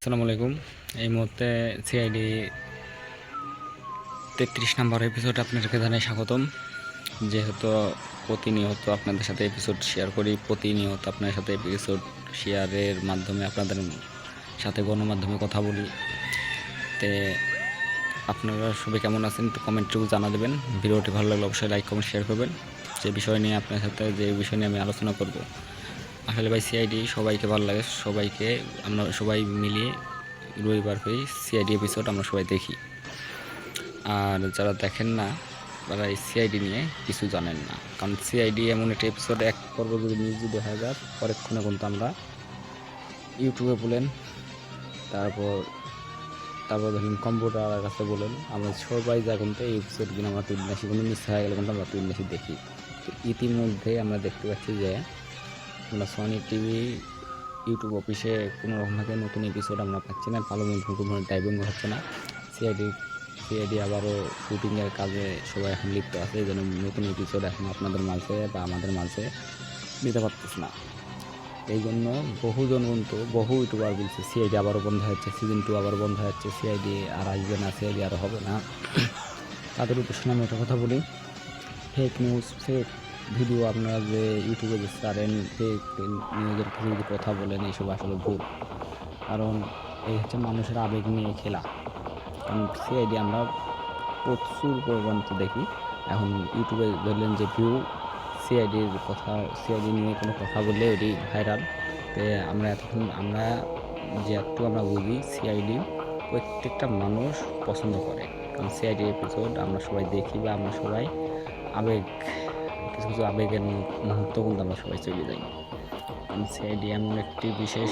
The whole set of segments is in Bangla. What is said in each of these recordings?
আসসালামু আলাইকুম এই মুহূর্তে সিআইডি তেত্রিশ নাম্বার এপিসোড আপনাদেরকে জানাই স্বাগতম। যেহেতু প্রতিনিয়ত আপনাদের সাথে এপিসোড শেয়ার করি, প্রতিনিয়ত আপনাদের সাথে এপিসোড শেয়ারের মাধ্যমে আপনাদের সাথে গণমাধ্যমে কথা বলি। তে আপনারা সবাই কেমন আছেন তো কমেন্টটুকু জানা দেবেন। ভিডিওটি ভালো লাগলে অবশ্যই লাইক কমেন্ট শেয়ার করবেন। যে বিষয় নিয়ে আপনার সাথে, যে বিষয় নিয়ে আমি আলোচনা করব আসলে ভাই সিআইডি সবাইকে ভালো লাগে, সবাইকে আমরা সবাই মিলিয়ে রবিবার করে সিআইডি এপিসোড আমরা সবাই দেখি। আর যারা দেখেন না, তারা এই সিআইডি নিয়ে কিছু জানেন না। কারণ সিআইডি এমন একটা এপিসোড এক পর্ব যদি নিউজ যদি হয়ে যায়, পরেক্ষণে কিন্তু আমরা ইউটিউবে বলেন, তারপর তারপর ধরুন কম্পিউটার কাছে বলেন, আমরা সবাই যা কিন্তু এই এপিসোড কিন্তু আমরা তুলে আসি কোনো মিস হয়ে গেলে কিন্তু আমরা তুলে আসি দেখি। তো ইতিমধ্যে আমরা দেখতে পাচ্ছি যে আমরা সোনি টিভি ইউটিউব অফিসে কোনো রকমভাবে নতুন এপিসোড আমরা পাচ্ছি না, ভালো মতো কোনো টাইপিং হচ্ছে না। সিআইডি সিআইডি আবারও শুটিংয়ের কাজে সবাই এখন লিপ্ত আছে, এই জন্য নতুন এপিসোড এখন আপনাদের মাঝে বা আমাদের মাঝে দিতে পারতেছে না। এই জন্য বহুজন কিন্তু বহু ইউটিউবার বলছে সিআইডি আবারও বন্ধ হচ্ছে সিজন টু আবার বন্ধ হচ্ছে সিআইডি আর আসবে না সিআইডি আর হবে না। তাদের উদ্দেশ্যে আমি একটা কথা বলি ফেক নিউজ ফেক ভিডিও আপনারা যে ইউটিউবে যে ছাড়েন ফেক কিছু কিছু কথা বলেন, এইসব আসলে ভুল। কারণ এই হচ্ছে মানুষের আবেগ নিয়ে খেলা। কারণ সিআইডি আমরা প্রচুর পরিমাণ দেখি, এখন ইউটিউবে ধরলেন যে ভিউ সিআইডির কথা সিআইডি নিয়ে কোনো কথা বললে ওটি ভাইরাল তো আমরা এতক্ষণ, আমরা যে একটু আমরা বুঝি সিআইডি প্রত্যেকটা মানুষ পছন্দ করে। কারণ সিআইডি এপিসোড আমরা সবাই দেখি বা আমরা সবাই আবেগ কিছু কিছু আবেগের মুহূর্ত কিন্তু আমরা সবাই চলে যাই। সিআইডি এমন একটি বিশেষ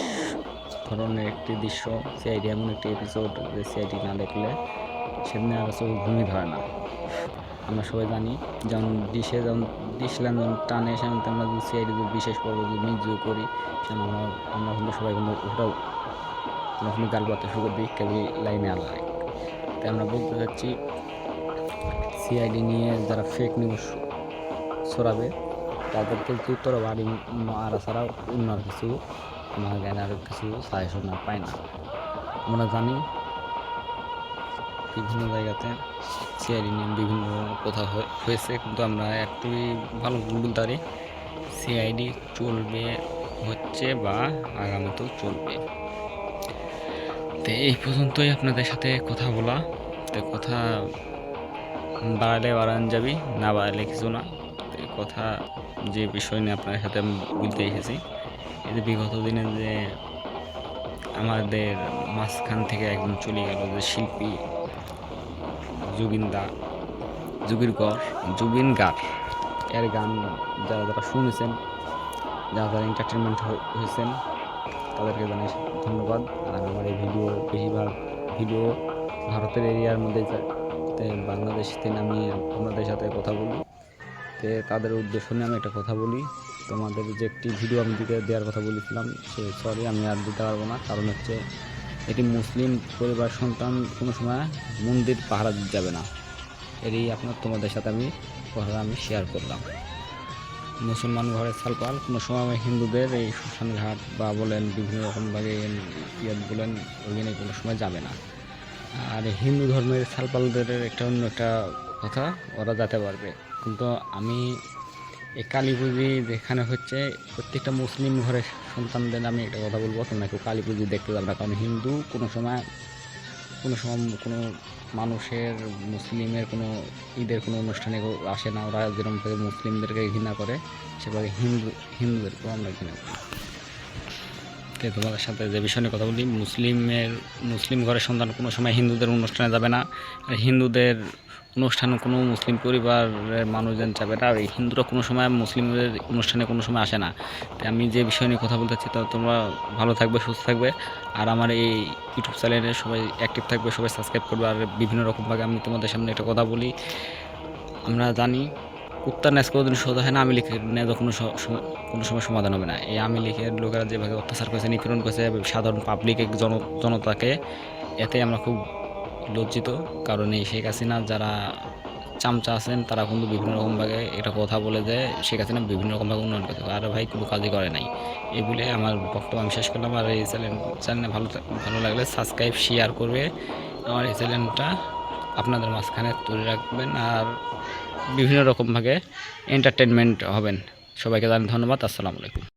ধরনের একটি দৃশ্য। সিআইডি এমন একটি এপিসোড যে সিআইডি না দেখলে সেদিনে আর চোখ ঘুমই ধরে না। আমরা সবাই জানি যেমন ডিশে যেমন ডিশ লাইন যেমন টানে সেমন আমরা যদি সিআইডি যদি বিশেষ পর্ব যদি মিউজিও করি সেমন আমরা আমরা কিন্তু সবাই কিন্তু ওটাও যখন গাল বাতে শুরু দিই কেবল লাইনে আলাদা তাই আমরা বলতে চাচ্ছি সিআইডি নিয়ে যারা ফেক নিউজ ছড়াবে তাদেরকে উত্তর বাড়ি মারা ছাড়া অন্য আর কিছু আমার জ্ঞানে আর কিছু সাজেশন আর পায় না। আমরা জানি বিভিন্ন জায়গাতে সিআইডি নিয়ে বিভিন্ন কথা হয়ে- হয়েছে, কিন্তু আমরা একটুই ভালো বলতে পারি সিআইডি চলবে হচ্ছে বা আগামীতেও চলবে। তো এই পর্যন্তই আপনাদের সাথে কথা বলা। তো কথা বাড়ালে বাড়ান যাবি, না বাড়ালে কিছু না। কথা যে বিষয় নিয়ে আপনার সাথে আমি বলতে এসেছি যে বিগত দিনে যে আমাদের মাঝখান থেকে একজন চলে গেল, যে শিল্পী জুবিনদা জুবির গড় জুবিন গার। এর গান যারা যারা শুনেছেন, যারা যারা এন্টারটেনমেন্ট হয়েছেন, তাদেরকে জানাই ধন্যবাদ। আর আমার এই ভিডিও বেশিরভাগ ভিডিও ভারতের এরিয়ার মধ্যে বাংলাদেশ থেকে আমি আপনাদের সাথে কথা বলি তে তাদের উদ্দেশ্য নিয়ে আমি একটা কথা বলি। তোমাদের যে একটি ভিডিও আমি দিকে দেওয়ার কথা বলেছিলাম, সে সরি আমি আর দিতে পারব না। কারণ হচ্ছে এটি মুসলিম পরিবার সন্তান কোনো সময় মন্দির পাহারা দিতে যাবে না। এরই আপনার তোমাদের সাথে আমি কথা আমি শেয়ার করলাম। মুসলমান ঘরের সালপাল কোনো সময় আমি হিন্দুদের এই শ্মশান ঘাট বা বলেন বিভিন্ন রকমভাবে ইয়ে বলেন, ওইখানে কোনো সময় যাবে না। আর হিন্দু ধর্মের সালপালদের একটা অন্য একটা কথা, ওরা যেতে পারবে। কিন্তু আমি এই কালী পুজো যেখানে হচ্ছে প্রত্যেকটা মুসলিম ঘরের সন্তানদের আমি একটা কথা বলব, তোমরা কেউ কালী পুজো দেখতে যাবে। না কারণ হিন্দু কোনো সময় কোনো সময় কোনো মানুষের, মুসলিমের কোনো ঈদের কোনো অনুষ্ঠানে আসে না। ওরা যেরকমভাবে মুসলিমদেরকে ঘৃণা করে, সেভাবে হিন্দু হিন্দুদেরকেও আমরা ঘৃণা করি। তো তোমাদের সাথে যে বিষয় নিয়ে কথা বলি, মুসলিমের, মুসলিম ঘরের সন্তান কোনো সময় হিন্দুদের অনুষ্ঠানে যাবে না। আর হিন্দুদের অনুষ্ঠানে কোনো মুসলিম পরিবারের মানুষজন যাবে না, আর এই হিন্দুরা কোনো সময় মুসলিমদের অনুষ্ঠানে কোনো সময় আসে না। তাই আমি যে বিষয় নিয়ে কথা বলতে চাচ্ছি, তো তোমরা ভালো থাকবে, সুস্থ থাকবে। আর আমার এই ইউটিউব চ্যানেলে সবাই অ্যাক্টিভ থাকবে, সবাই সাবস্ক্রাইব করবে। আর বিভিন্ন রকমভাবে আমি তোমাদের সামনে একটা কথা বলি। আমরা জানি, কুত্তার ন্যাস কোনোদিন শোধ হয় না আমি লিখে ন্যায় কোনো কোনো সময় সমাধান হবে না। এই আমি লিখের লোকেরা যেভাবে অত্যাচার করেছে, নিপীড়ন করেছে, সাধারণ পাবলিক জন জনতাকে, এতে আমরা খুব লজ্জিত, কারণ এই শেখ হাসিনা যারা চামচা আছেন, তারা কিন্তু বিভিন্ন রকমভাবে এটা কথা বলে যে শেখ হাসিনা বিভিন্ন রকমভাবে উন্নয়ন করতে আর ভাই কোনো কাজই করে নাই। এই বলে আমার বক্তব্য আমি শেষ করলাম। আর এই চ্যানেল চ্যানেলে ভালো ভালো লাগলে সাবস্ক্রাইব শেয়ার করবে। আমার এই চ্যানেলটা আপনাদের মাঝখানে তুলে রাখবেন। আর বিভিন্ন রকমভাবে এন্টারটেনমেন্ট হবেন। সবাইকে জানাই ধন্যবাদ। আসসালামু আলাইকুম।